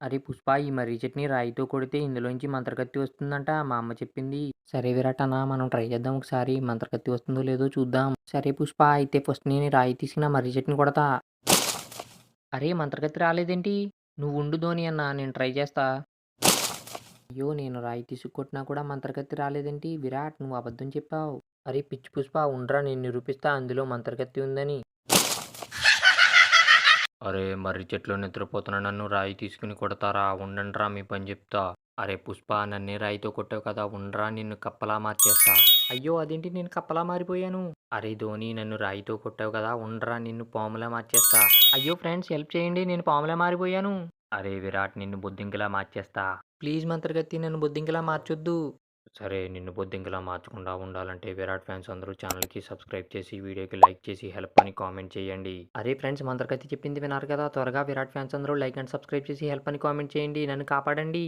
అరే పుష్ప ఈ మర్రి చట్నీ రాయితో కొడితే ఇందులోంచి మంత్రకత్తి వస్తుందంట. మా అమ్మ చెప్పింది సరే విరాట్ అన్న మనం ట్రై చేద్దాం ఒకసారి మంత్రకత్తి వస్తుందో లేదో చూద్దాం. సరే పుష్ప అయితే ఫస్ట్ నేను రాయి తీసుకున్న మర్రి చట్నీ కొడతా. అరే మంత్రకత్తి రాలేదేంటి? నువ్వు ఉండు ధోని అన్న నేను ట్రై చేస్తా. అయ్యో నేను రాయి తీసుకొట్టినా కూడా మంత్రకత్తి రాలేదేంటి? విరాట్ నువ్వు అబద్ధం చెప్పావు. అరే పిచ్చి పుష్ప ఉండ్రా నేను నిరూపిస్తా అందులో మంత్రకత్తి ఉందని. అరే మర్రి చెట్లో నిద్రపోతున్న నన్ను రాయి తీసుకుని కొడతారా? ఉండండిరా మీ పని చెప్తా. అరే పుష్ప నన్నే రాయితో కొట్టావు కదా ఉండరా నిన్ను కప్పలా మార్చేస్తా. అయ్యో అదేంటి నేను కప్పలా మారిపోయాను? అరే ధోని నన్ను రాయితో కొట్టావు కదా ఉండరా నిన్ను పాములా మార్చేస్తా. అయ్యో ఫ్రెండ్స్ హెల్ప్ చేయండి నేను పాములా మారిపోయాను. అరే విరాట్ నిన్ను బొద్దింకలా మార్చేస్తా. ప్లీజ్ మంత్రగత్తి నన్ను బొద్దింకలా మార్చొద్దు. సరే నిన్ను బొద్దింకలా మార్చకుండా ఉండాలంటే విరాట్ ఫ్యాన్స్ అందరూ ఛానల్కి సబ్స్క్రైబ్ చేసి వీడియోకి లైక్ చేసి హెల్ప్ అని కామెంట్ చేయండి. అరే ఫ్రెండ్స్ మందరికైతే చెప్పింది విన్నారు కదా త్వరగా విరాట్ ఫ్యాన్స్ అందరూ లైక్ అండ్ సబ్స్క్రైబ్ చేసి హెల్ప్ అని కామెంట్ చేయండి. నన్ను కాపాడండి.